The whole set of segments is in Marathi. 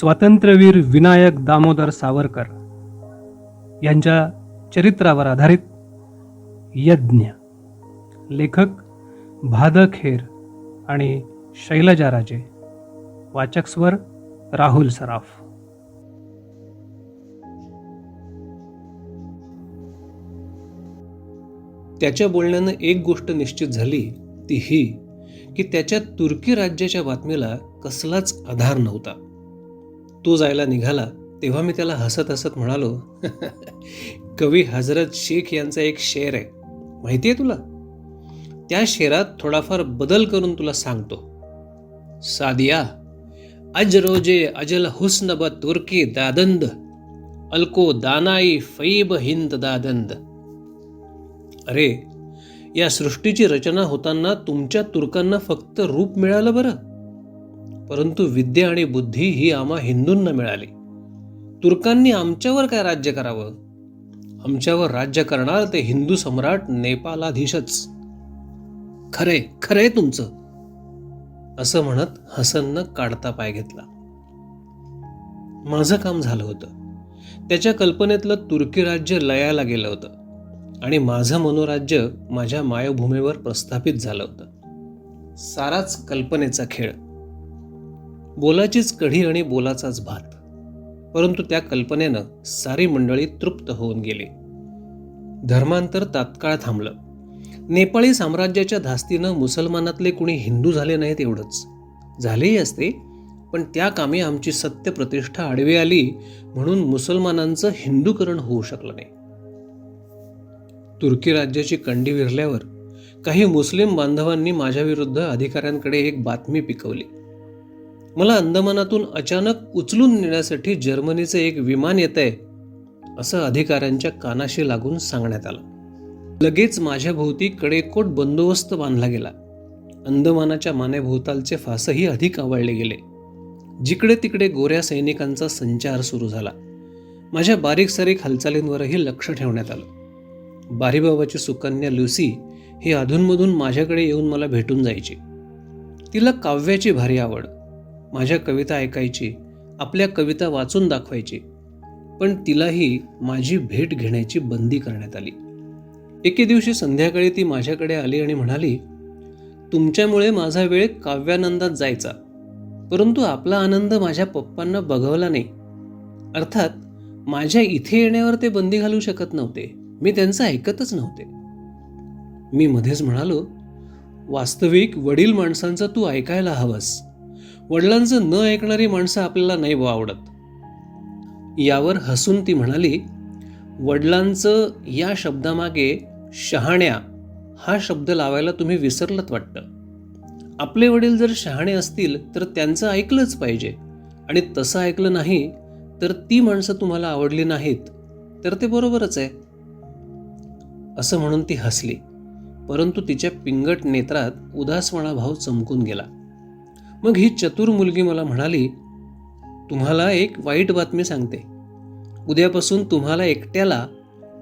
स्वातंत्र्यवीर विनायक दामोदर सावरकर यांच्या चरित्रावर आधारित यज्ञ. लेखक भादखेर आणि शैलजा राजे. वाचक स्वर राहुल सराफ. त्याच्या बोलण्यानं एक गोष्ट निश्चित झाली ती ही की त्याच्या तुर्की राज्याच्या बातमीला कसलाच आधार नव्हता. तो जायला निघाला तेव्हा मी त्याला हसत हसत म्हणालो कवी हजरत शेख यांचा एक शेर आहे. माहिती आहे तुला? त्या शेरात थोडाफार बदल करून तुला सांगतो. सादिया अज रोजे अजल हुस्न ब तुर्की दादंद अल्को दानाई फैब हिंद दादंद. अरे या सृष्टीची रचना होताना तुमच्या तुर्कांना फक्त रूप मिळालं बरं. परंतु विद्या आणि बुद्धी ही आम्हा हिंदूंना मिळाली. तुर्कांनी आमच्यावर काय राज्य करावं? आमच्यावर राज्य करणार ते हिंदू सम्राट नेपालाधीशच. खरे खरे तुमचं असं म्हणत हसननं काढता पाय घेतला. माझं काम झालं होतं. त्याच्या कल्पनेतलं तुर्की राज्य लयाला गेलं होतं आणि माझं मनोराज्य माझ्या मायभूमीवर प्रस्थापित झालं होतं. साराच कल्पनेचा खेळ. बोलाचीच कढी आणि बोलाचाच भात. परंतु त्या कल्पनेनं सारी मंडळी तृप्त होऊन गेली. धर्मांतर तात्काळ थांबलं. नेपाळी साम्राज्याच्या धास्तीनं मुसलमानातले कुणी हिंदू झाले नाहीत एवढंच. झालेही असते पण त्या कामी आमची सत्य प्रतिष्ठा आडवी आली म्हणून मुसलमानांचं हिंदूकरण होऊ शकलं नाही. तुर्की राज्याची कंडी विरल्यावर काही मुस्लिम बांधवांनी माझ्याविरुद्ध अधिकाऱ्यांकडे एक बातमी पिकवली. मला अंदमानातून अचानक उचलून नेण्यासाठी जर्मनीचं एक विमान येत आहे असं अधिकाऱ्यांच्या कानाशी लागून सांगण्यात आलं. लगेच माझ्या भोवती कडेकोट बंदोबस्त बांधला गेला. अंदमानाच्या मानेभोवतालचे फासही अधिक आवळले गेले. जिकडे तिकडे गोऱ्या सैनिकांचा संचार सुरू झाला. माझ्या बारीक सारीक हालचालींवरही लक्ष ठेवण्यात आलं. बारीबाबाची सुकन्या लुसी ही अधूनमधून माझ्याकडे येऊन मला भेटून जायची. तिला काव्याची भारी आवड माझ्या कविता ऐकायची आपल्या कविता वाचून दाखवायची पण तिलाही माझी भेट घेण्याची बंदी करण्यात आली. एके दिवशी संध्याकाळी ती माझ्याकडे आली आणि म्हणाली तुमच्यामुळे माझा वेळ काव्यानंदात जायचा परंतु आपला आनंद माझ्या पप्पांना बघवला नाही. अर्थात माझ्या इथे येण्यावर ते बंदी घालू शकत नव्हते मी त्यांचं ऐकतच नव्हते. मी मध्येच म्हणालो वास्तविक वडील माणसांचं तू ऐकायला हवंस. वडिलांचं न ऐकणारी माणसं आपल्याला नाही आवडत. यावर हसून ती म्हणाली वडिलांचं या शब्दामागे शहाण्या हा शब्द लावायला तुम्ही विसरलत वाटतं. आपले वडील जर शहाणे असतील तर त्यांचं ऐकलंच पाहिजे. आणि तसं ऐकलं नाही तर ती माणसं तुम्हाला आवडली नाहीत. तर ते बरोबरच आहे. असं म्हणून ती हसली. परंतु तिच्या पिंगट नेत्रात उदासवाणा भाव चमकून गेला. मग ही चतुर मुलगी मला म्हणाली तुम्हाला एक वाईट बातमी सांगते. उद्यापासून तुम्हाला एकट्याला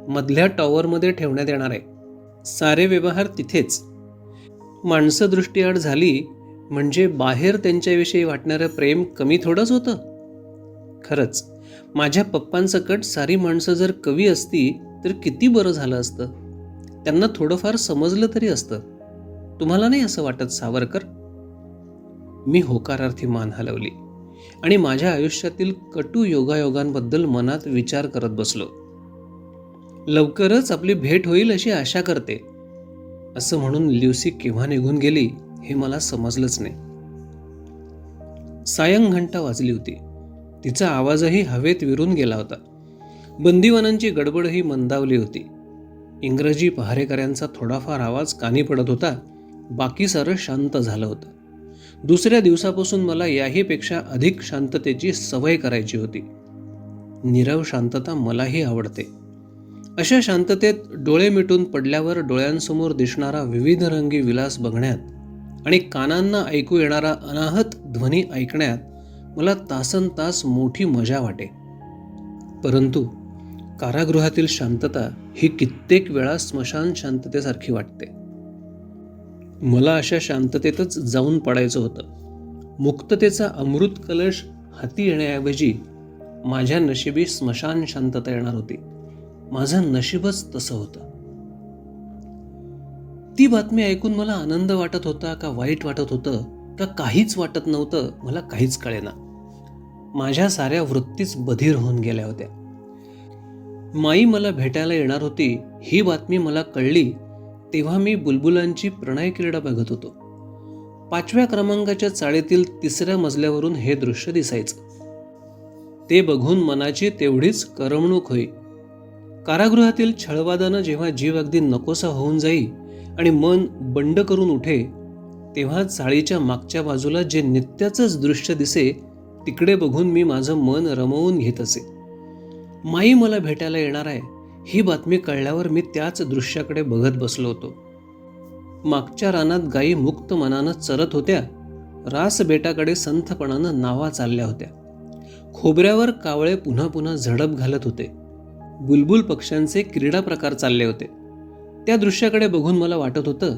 मधल्या टॉवरमध्ये ठेवण्यात येणार आहे. सारे व्यवहार तिथेच. माणसं दृष्टीआड झाली म्हणजे बाहेर त्यांच्याविषयी वाटणारं प्रेम कमी थोडंच होतं. खरंच. माझ्या पप्पांसकट सारी माणसं जर कवी असती तर किती बरं झालं असतं. त्यांना थोडंफार समजलं तरी असतं. तुम्हाला नाही असं वाटत सावरकर? मी होकारार्थी मान हलवली आणि माझ्या आयुष्यातील कटू योगायोगांबद्दल मनात विचार करत बसलो. लवकरच आपली भेट होईल अशी आशा करते असं म्हणून ल्युसी केव्हा निघून गेली हे मला समजलंच नाही. सायं घंटा वाजली होती. तिचा आवाजही हवेत विरून गेला होता. बंदीवनांची गडबडही मंदावली होती. इंग्रजी पहारेकऱ्यांचा थोडाफार आवाज कानी पडत होता. बाकी सारं शांत झालं होतं. दुसऱ्या दिवसापासून मला याहीपेक्षा अधिक शांततेची सवय करायची होती. नीरव शांतता मलाही आवडते. अशा शांततेत डोळे मिटून पडल्यावर डोळ्यांसमोर दिसणारा विविध रंगी विलास बघण्यात आणि कानांना ऐकू येणारा अनाहत ध्वनी ऐकण्यात मला तासन तास मोठी मजा वाटे. परंतु कारागृहातील शांतता ही कित्येक वेळा स्मशान शांततेसारखी वाटते. मला अशा शांततेतच जाऊन पडायचं होतं. मुक्ततेचा अमृत कलश हाती येण्याऐवजी माझ्या नशिबी स्मशान शांतता येणार होती. माझं नशीबच तसं होतं. ती बातमी ऐकून मला आनंद वाटत होता का वाईट वाटत होतं? का काहीच वाटत नव्हतं? मला काहीच कळेना. माझ्या साऱ्या वृत्तीच बधीर होऊन गेल्या होत्या. माई मला भेटायला येणार होती ही बातमी मला कळली तेव्हा मी बुलबुलांची प्रणय क्रीडा बघत होतो. पाचव्या क्रमांकाच्या चाळीतील तिसऱ्या मजल्यावरून हे दृश्य दिसायचं. ते बघून मनाची तेवढीच करमणूक होई. कारागृहातील छळवादानं जेव्हा जीव अगदी नकोसा होऊन जाई आणि मन बंड करून उठे तेव्हा चाळीच्या मागच्या बाजूला जे नित्याचंच दृश्य दिसे तिकडे बघून मी माझं मन रमवून घेत असे. माई मला भेटायला येणार आहे. ही बातमी कळल्यावर मी त्याच दृश्याकडे बघत बसलो होतो. मागच्या रानात गायी मुक्त मनानं चरत होत्या. रास बेटाकडे संथपणानं नावा चालल्या होत्या. खोबऱ्यावर कावळे पुन्हा पुन्हा झडप घालत होते. बुलबुल पक्ष्यांचे क्रीडा प्रकार चालले होते. त्या दृश्याकडे बघून मला वाटत होतं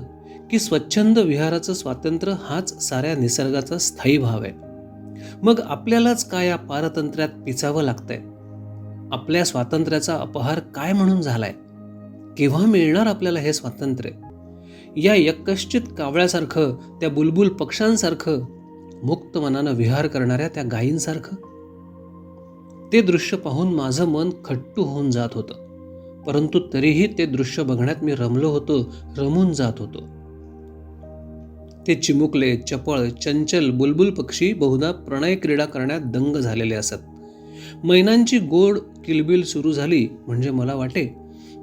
की स्वच्छंद विहाराचं स्वातंत्र्य हाच साऱ्या निसर्गाचा स्थायी भाव आहे. मग आपल्यालाच काय या पारतंत्र्यात पिचावं लागतंय? आपल्या स्वातंत्र्याचा अपहार काय म्हणून झालाय? केव्हा मिळणार आपल्याला हे स्वातंत्र्य? या यक्कश्चित कावळ्यासारखं त्या बुलबुल पक्ष्यांसारखं मुक्त मनानं विहार करणाऱ्या त्या गायींसारखं? ते दृश्य पाहून माझं मन खट्टू होऊन जात होतं. परंतु तरीही ते दृश्य बघण्यात मी रमलो होतो रमून जात होतो. ते चिमुकले चपळ चंचल बुलबुल पक्षी बहुधा प्रणय क्रीडा करण्यात दंग झालेले असत. मैनांची गोड किलबिल सुरू झाली म्हणजे मला वाटे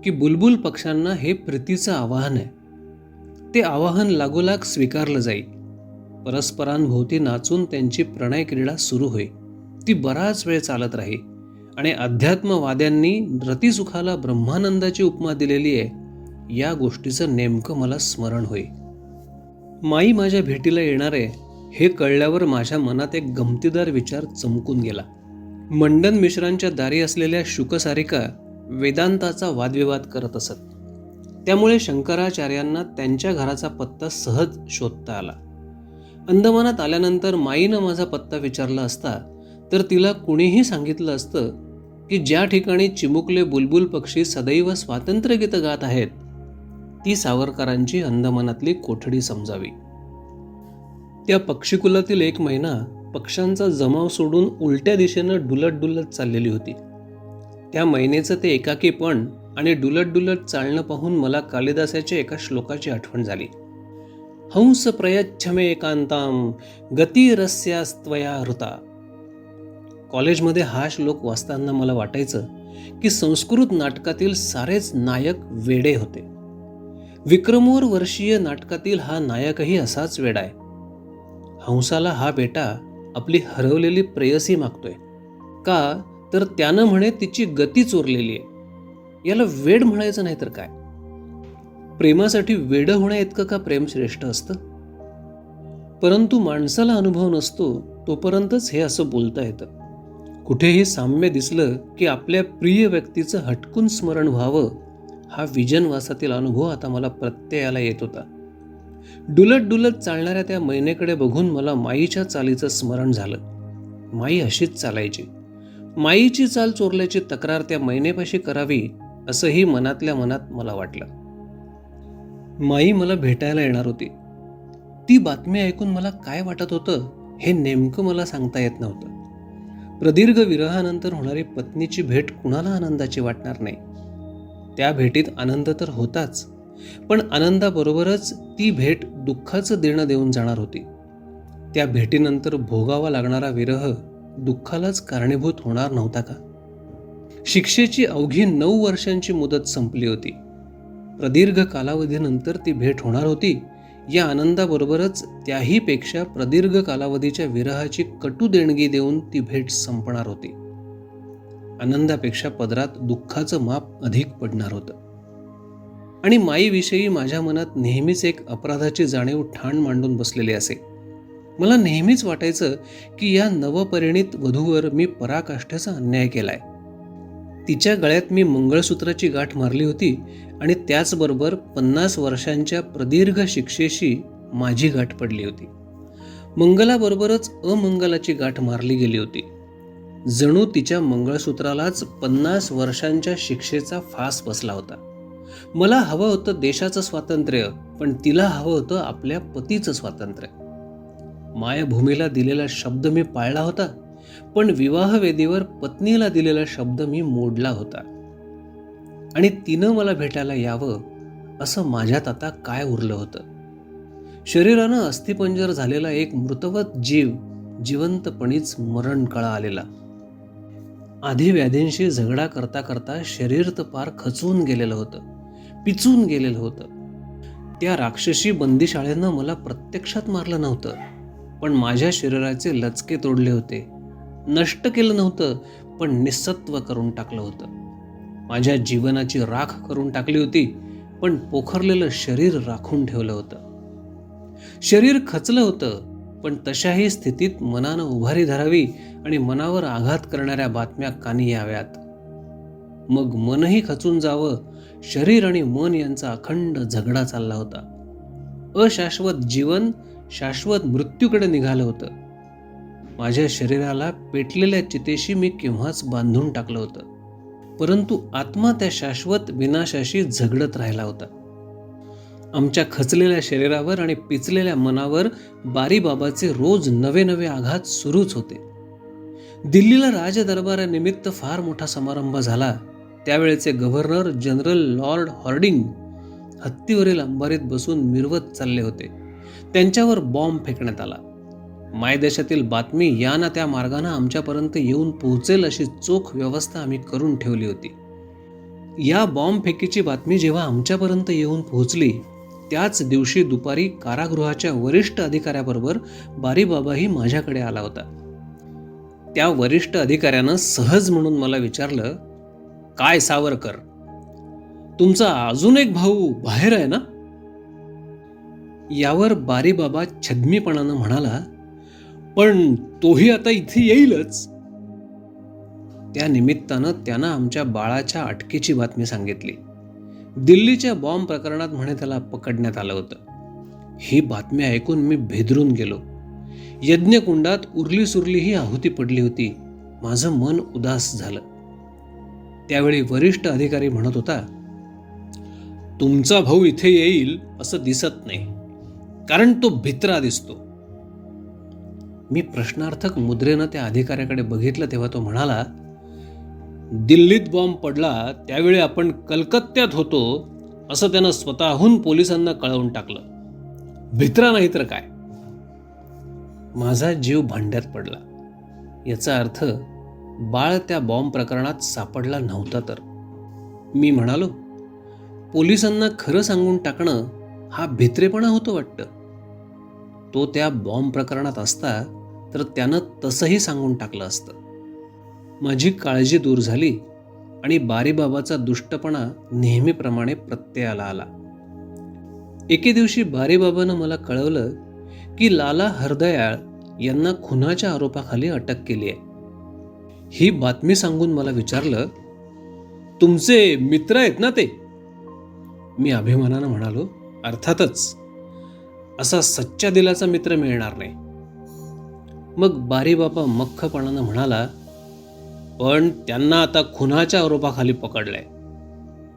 की बुलबुल पक्ष्यांना हे प्रीतीचं आवाहन आहे. ते आवाहन लागोलाग स्वीकारलं जाईल परस्परांभोवती नाचून त्यांची प्रणय क्रीडा सुरू होई. ती बराच वेळ चालत राही आणि अध्यात्मवाद्यांनी रतिसुखाला ब्रह्मानंदाची उपमा दिलेली आहे या गोष्टीचं नेमकं मला स्मरण होई. माई माझ्या भेटीला येणार आहे हे कळल्यावर माझ्या मनात एक गमतीदार विचार चमकून गेला. मंडन मिश्रांच्या दारी असलेल्या शुकसारिका वेदांताचा वादविवाद करत असत. त्यामुळे शंकराचार्यांना त्यांच्या घराचा पत्ता सहज शोधता आला. अंदमानात आल्यानंतर माईनं माझा पत्ता विचारला असता तर तिला कुणीही सांगितलं असतं की ज्या ठिकाणी चिमुकले बुलबुल पक्षी सदैव स्वातंत्र्यगीतं गात आहेत ती सावरकरांची अंदमानातली कोठडी समजावी. त्या पक्षीकुलातील एक महिना पक्ष्यांचा जमाव सोडून उलट्या दिशेनं डुलत डुलत चाललेली होती. त्या महिनेचं ते एकाकीपण आणि डुलत डुलत चालणं पाहून मला कालिदासाच्या एका श्लोकाची आठवण झाली. हंस प्रयच्छमे एकांताम गतिरस्यास्त्वया हृता. कॉलेजमध्ये हा श्लोक वाचताना मला वाटायचं की संस्कृत नाटकातील सारेच नायक वेडे होते. विक्रमोर वर्षीय नाटकातील हा नायकही असाच वेडा आहे हंसाला हा बेटा आपली हरवलेली प्रेयसी मागतोय. का? तर त्यानं म्हणे तिची गती चोरलेली आहे. याला वेड म्हणायचं नाही तर काय? प्रेमासाठी वेड होण्या इतकं का प्रेम श्रेष्ठ असतं? परंतु माणसाला अनुभव नसतो तोपर्यंतच हे असं बोलता येतं. कुठेही साम्य दिसलं की आपल्या प्रिय व्यक्तीचं हटकून स्मरण व्हावं हा विजनवासातील अनुभव आता मला प्रत्ययाला येत होता. डुलत डुलत चालणाऱ्या त्या मैनेकडे बघून मला माईच्या चालीचं स्मरण झालं. माई अशीच चालायची. माईची चाल चोरल्याची तक्रार त्या मैनेपाशी करावी असंही मनातल्या मनात मला वाटलं. माई मला भेटायला येणार होती. ती बातमी ऐकून मला काय वाटत होतं हे नेमकं मला सांगता येत नव्हतं. प्रदीर्घ विरहानंतर होणारी पत्नीची भेट कुणाला आनंदाची वाटणार नाही. त्या भेटीत आनंद तर होताच. पण आनंदाबरोबरच ती भेट दुःखाचं देणं देऊन जाणार होती. त्या भेटीनंतर भोगावा लागणारा विरह दुःखालाच कारणीभूत होणार नव्हता का? शिक्षेची अवघी नऊ वर्षांची मुदत संपली होती. प्रदीर्घ कालावधीनंतर ती भेट होणार होती. या आनंदाबरोबरच त्याहीपेक्षा प्रदीर्घ कालावधीच्या विरहाची कटू देणगी देऊन ती भेट संपणार होती. आनंदापेक्षा पदरात दुःखाचं माप अधिक पडणार होतं. आणि माईविषयी माझ्या मनात नेहमीच एक अपराधाची जाणीव ठाण मांडून बसलेली असे. मला नेहमीच वाटायचं की या नवपरिणित वधूवर मी पराकाष्ठेचा अन्याय केलाय. तिच्या गळ्यात मी मंगळसूत्राची गाठ मारली होती आणि त्याचबरोबर पन्नास वर्षांच्या प्रदीर्घ शिक्षेशी माझी गाठ पडली होती. मंगलाबरोबरच अमंगलाची गाठ मारली गेली होती. जणू तिच्या मंगळसूत्रालाच पन्नास वर्षांच्या शिक्षेचा फास बसला होता. मला हवं होतं देशाचं स्वातंत्र्य पण तिला हवं होतं आपल्या पतीचं स्वातंत्र्य. मायभूमीला दिलेला शब्द मी पाळला होता पण विवाहवेदीवर पत्नीला दिलेला शब्द मी मोडला होता. आणि तिनं मला भेटायला यावं असं माझ्यात आता काय उरलं होतं? शरीरानं अस्थिपंजर झालेला एक मृतवत जीव जिवंतपणीच मरण कळा आलेला. आधी व्याधींशी झगडा करता करता शरीर तर पार खचून गेलेलं होतं. पिचून गेलेलं होतं. त्या राक्षसी बंदीशाळेनं मला प्रत्यक्षात मारलं नव्हतं पण माझ्या शरीराचे लचके तोडले होते. नष्ट केलं नव्हतं पण निसत्व करून टाकलं होतं. माझ्या जीवनाची राख करून टाकली होती पण पोखरलेलं शरीर राखून ठेवलं होतं. शरीर खचलं होतं पण तशाही स्थितीत मनानं उभारी धरावी आणि मनावर आघात करणाऱ्या बातम्या कानी याव्यात. मग मनही खचून जावं. शरीर आणि मन यांचा अखंड झगडा चालला होता. अशाश्वत जीवन शाश्वत मृत्यूकडे निघालं होतं. माझ्या शरीराला पेटलेल्या चितेशी मी केव्हाच बांधून टाकलं होतं. परंतु आत्मा त्या शाश्वत विनाशाशी झगडत राहिला होता. आमच्या खचलेल्या शरीरावर आणि पिचलेल्या मनावर बारीबाबाचे रोज नवे नवे आघात सुरूच होते. दिल्लीला राजदरबारानिमित्त फार मोठा समारंभ झाला. त्यावेळेचे गव्हर्नर जनरल लॉर्ड हॉर्डिंग हत्तीवरील अंबारीत बसून मिरवत चालले होते. त्यांच्यावर बॉम्ब फेकण्यात आला. मायदेशातील बातमी या ना त्या मार्गाने आमच्यापर्यंत येऊन पोहोचेल अशी चोख व्यवस्था आम्ही करून ठेवली होती. या बॉम्ब फेकीची बातमी जेव्हा आमच्यापर्यंत येऊन पोहोचली त्याच दिवशी दुपारी कारागृहाच्या वरिष्ठ अधिकाऱ्याबरोबर बारीबाबाही माझ्याकडे आला होता. त्या वरिष्ठ अधिकाऱ्यानं सहज म्हणून मला विचारलं काय सावरकर? तुमचा अजून एक भाऊ बाहेर आहे ना? यावर बारीबाबा छद्मीपणानं म्हणाला पण तोही आता इथे येईलच. त्या निमित्तानं त्यानं आमच्या बाळाच्या अटकेची बातमी सांगितली. दिल्लीच्या बॉम्ब प्रकरणात म्हणे त्याला पकडण्यात आलं होतं. ही बातमी ऐकून मी भेदरून गेलो. यज्ञकुंडात उरली सुरली ही आहुती पडली होती. माझं मन उदास झालं. त्यावेळी वरिष्ठ अधिकारी म्हणत होता तुमचा भाऊ इथे येईल असं दिसत नाही कारण तो भित्रा दिसतो. मी प्रश्नार्थक मुद्रेनं त्या अधिकाऱ्याकडे बघितलं तेव्हा तो म्हणाला दिल्लीत बॉम्ब पडला त्यावेळी आपण कलकत्त्यात होतो असं त्यानं स्वतःहून पोलिसांना कळवून टाकलं. भित्रा नाही तर काय? माझा जीव भांड्यात पडला. याचा अर्थ बाळ त्या बॉम्ब प्रकरणात सापडला नव्हता तर. मी म्हणालो पोलिसांना खरं सांगून टाकणं हा भित्रेपणा होतो वाटतं. तो त्या बॉम्ब प्रकरणात असता तर त्यानं तसंही सांगून टाकलं असतं. माझी काळजी दूर झाली आणि बारीबाबाचा दुष्टपणा नेहमीप्रमाणे प्रत्ययाला आला. एके दिवशी बारीबाबानं मला कळवलं की लाला हरदयाळ यांना खुनाच्या आरोपाखाली अटक केली आहे ही बातमी सांगून मला विचारलं तुमचे मित्र आहेत ना ते? मी अभिमानानं म्हणालो अर्थातच असा सच्च्या दिलाचा मित्र मिळणार नाही. मग बारीबाबा मख्खपणानं म्हणाला पण त्यांना आता खुनाच्या आरोपाखाली पकडलंय.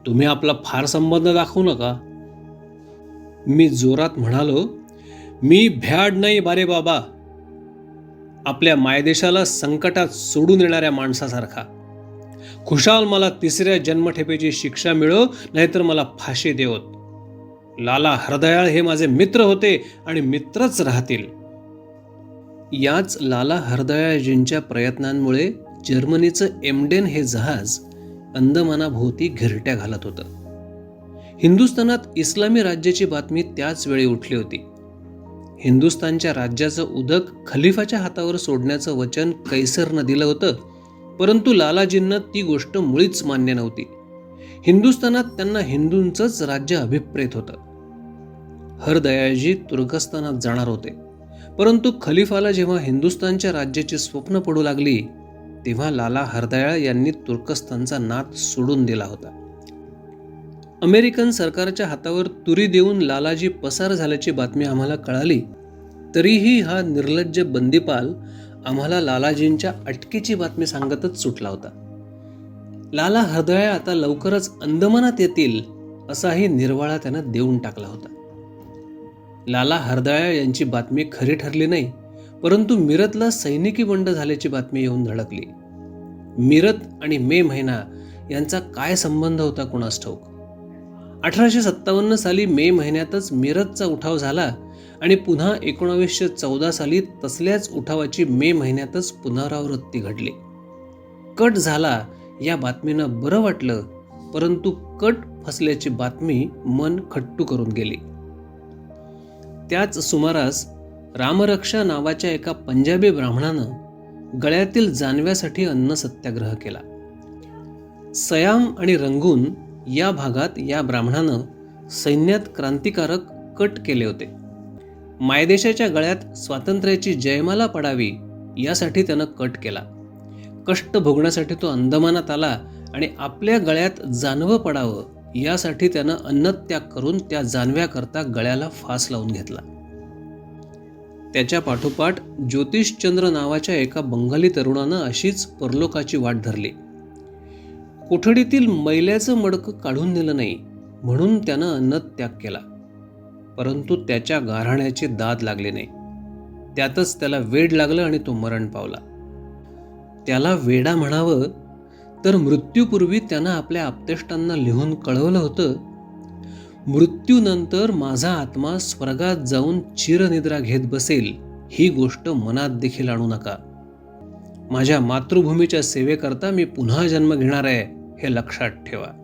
तुम्ही आपला फार संबंध दाखवू नका. मी जोरात म्हणालो मी भ्याड नाही बारे बाबा. आपल्या मायदेशाला संकटात सोडून येणाऱ्या माणसासारखा. खुशाल मला तिसऱ्या जन्मठेपेची शिक्षा मिळो नाहीतर मला फाशी देवत. लाला हरदयाळ हे माझे मित्र होते आणि मित्रच राहतील. याच लाला हरदयाळजींच्या प्रयत्नांमुळे जर्मनीचं एमडेन हे जहाज अंदमानाभोवती घिरट्या घालत होतं. हिंदुस्थानात इस्लामी राज्याची बातमी त्याच वेळी उठली होती. हिंदुस्थानच्या राज्याचं उदक खलिफाच्या हातावर सोडण्याचं वचन कैसरनं दिलं होतं परंतु लालाजींना ती गोष्ट मुळीच मान्य नव्हती. हिंदुस्थानात त्यांना हिंदूंचंच राज्य अभिप्रेत होतं. हरदयाळजी तुर्कस्तानात जाणार होते. परंतु खलिफाला जेव्हा हिंदुस्थानच्या राज्याची स्वप्न पडू लागली तेव्हा लाला हरदयाळ यांनी तुर्कस्तानचा नाद सोडून दिला होता. अमेरिकन सरकारच्या हातावर तुरी देऊन लालाजी पसार झाल्याची बातमी आम्हाला कळाली तरीही हा निर्लज्ज बंदीपाल आम्हाला लालाजींच्या अटकेची बातमी सांगतच सुटला होता. लाला हृदया आता लवकरच अंदमानात येतील असाही निर्वाळा त्यानं देऊन टाकला होता. लाला हरदळा यांची बातमी खरी ठरली नाही परंतु मिरतला सैनिकी बंड झाल्याची बातमी येऊन धडकली. मिरत आणि मे महिना यांचा काय संबंध होता कुणास ठाऊक? अठराशे सत्तावन्न साली मे महिन्यातच मिरजचा उठाव झाला आणि पुन्हा एकोणावीसशे चौदा साली तसल्याच उठावाची मे महिन्यातच पुनरावृत्ती घडली. कट झाला या बातमीनं बरं वाटलं परंतु कट फसल्याची बातमी मन खट्टू करून गेली. त्याच सुमारास रामरक्षा नावाच्या एका पंजाबी ब्राह्मणानं गळ्यातील जानव्यासाठी अन्न सत्याग्रह केला. सयाम आणि रंगून या भागात या ब्राह्मणानं सैन्यात क्रांतिकारक कट केले होते. मायदेशाच्या गळ्यात स्वातंत्र्याची जयमाला पडावी यासाठी त्यानं कट केला. कष्ट भोगण्यासाठी तो अंदमानात आला आणि आपल्या गळ्यात जानवं पडावं यासाठी त्यानं अन्नत्याग करून त्या जानव्याकरता गळ्याला फास लावून घेतला. त्याच्या पाठोपाठ ज्योतिषचंद्र नावाच्या एका बंगाली तरुणानं अशीच परलोकाची वाट धरली. कोठडीतील मैल्याचं मडकं काढून नेलं नाही म्हणून त्यानं अन्नत्याग केला. परंतु त्याच्या गाऱ्हाण्याचे दाद लागले नाही. त्यातच त्याला वेड लागलं आणि तो मरण पावला. त्याला वेडा म्हणावं तर मृत्यूपूर्वी त्यानं आपल्या आप्तेष्टांना लिहून कळवलं होतं मृत्यूनंतर माझा आत्मा स्वर्गात जाऊन चिरनिद्रा घेत बसेल ही गोष्ट मनात देखील आणू नका. माझ्या मातृभूमीच्या सेवेकरता मी पुन्हा जन्म घेणार आहे. हे लक्षात ठेवा.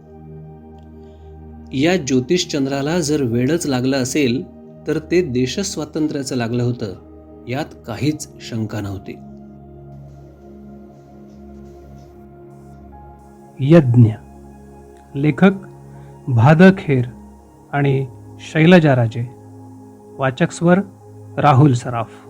या ज्योतिषचंद्राला जर वेडच लागलं असेल तर ते देशस्वातंत्र्याचं लागलं होतं. यात काहीच शंका नव्हती. यज्ञ. लेखक भादखेर आणि शैलजा राजे. वाचक स्वर राहुल सराफ.